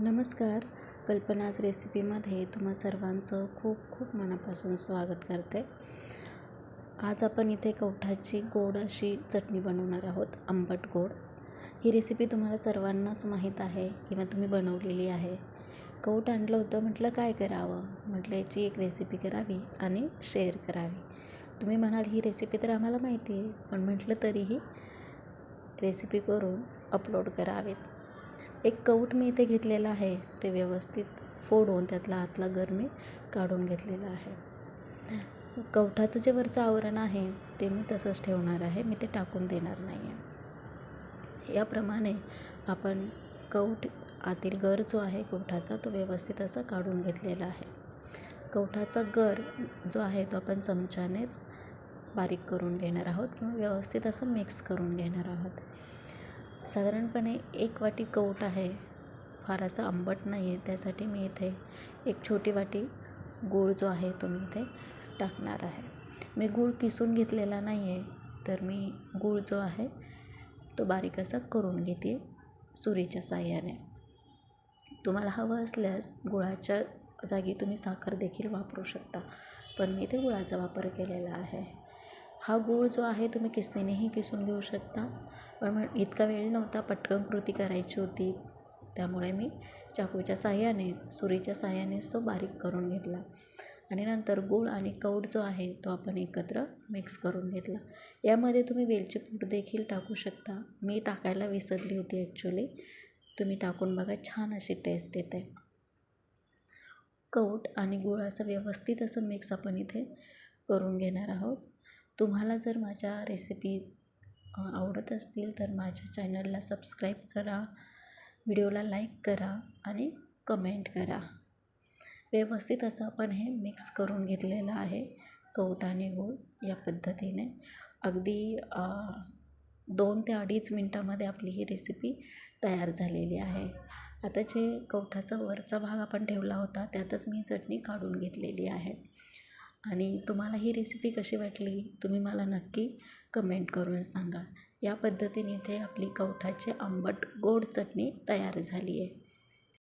नमस्कार. कल्पनाज रेसिपीमध्ये तुम्हा सर्वांचं खूप खूप मनापासून स्वागत करते. आज आपण इथे कवठाची गोड अशी चटणी बनवणार आहोत आंबट गोड. ही रेसिपी तुम्हाला सर्वांनाच माहीत आहे किंवा तुम्ही बनवलेली आहे. कवठ आणलं होतं म्हटलं काय करावं? म्हटलं याची एक रेसिपी करावी आणि शेअर करावी. तुम्ही म्हणाल ही रेसिपी तर आम्हाला माहिती आहे. पण म्हटलं तरीही रेसिपी करून अपलोड करावेत. एक कौट मी इथे घेतलेला आहे. ते व्यवस्थित फोडून त्यातला आतला गर मी काढून घेतलेला आहे. कवठाचं जे वरचं आवरण आहे ते मी तसंच ठेवणार आहे. मी ते टाकून देणार नाही आहे याप्रमाणे आपण कवठ आतील गर जो आहे कवठाचा तो व्यवस्थित असा काढून घेतलेला आहे. कवठाचा गर जो आहे तो आपण चमच्यानेच बारीक करून घेणार आहोत किंवा व्यवस्थित असं मिक्स करून घेणार आहोत. साधारणपणे एक वाटी कौट आहे. फार असं आंबट नाही आहे त्यासाठी मी इथे एक छोटी वाटी गूळ जो आहे तो मी इथे टाकणार आहे. मी गूळ किसून घेतलेला नाही आहे तर मी गूळ जो आहे तो बारीक असा करून घेते सुरीच्या साह्याने. तुम्हाला हवं असल्यास गुळाच्या जागी तुम्ही साखर देखील वापरू शकता पण मी इथे गुळाचा वापर केलेला आहे. हा गूळ जो आहे तुम्ही किसनीनेही किसून घेऊ शकता. पण मग इतका वेळ नव्हता पटकन कृती करायची होती. त्यामुळे मी चाकूच्या साह्यानेच सुरीच्या साह्यानेच तो बारीक करून घेतला. आणि नंतर गूळ आणि कौड जो आहे तो आपण एकत्र मिक्स करून घेतला. यामध्ये तुम्ही वेलची पूड देखील टाकू शकता. मी टाकायला विसरली होती ॲक्च्युली तुम्ही टाकून बघा छान अशी टेस्ट येते. कौट आणि गूळ असं व्यवस्थित असं मिक्स आपण इथे करून घेणार आहोत. तुम्हाला जर माझ्या रेसिपीज आवडत असतील तर माझ्या चॅनलला सबस्क्राईब करा व्हिडिओला लाईक करा आणि कमेंट करा. व्यवस्थित असं आपण हे मिक्स करून घेतलेलं आहे. कवट आणि गूळ या पद्धतीने. अगदी दोन ते अडीच मिनटामध्ये आपली ही रेसिपी तयार झालेली आहे. आता जे कवठाचा वरचा भाग आपण ठेवला होता त्यातच मी चटणी काढून घेतलेली आहे. आणि तुम्हाला ही रेसिपी कशी वाटली तुम्ही मला नक्की कमेंट करून सांगा. या पद्धतीने इथे आपली कवठाची आंबट गोड चटणी तयार झाली आहे.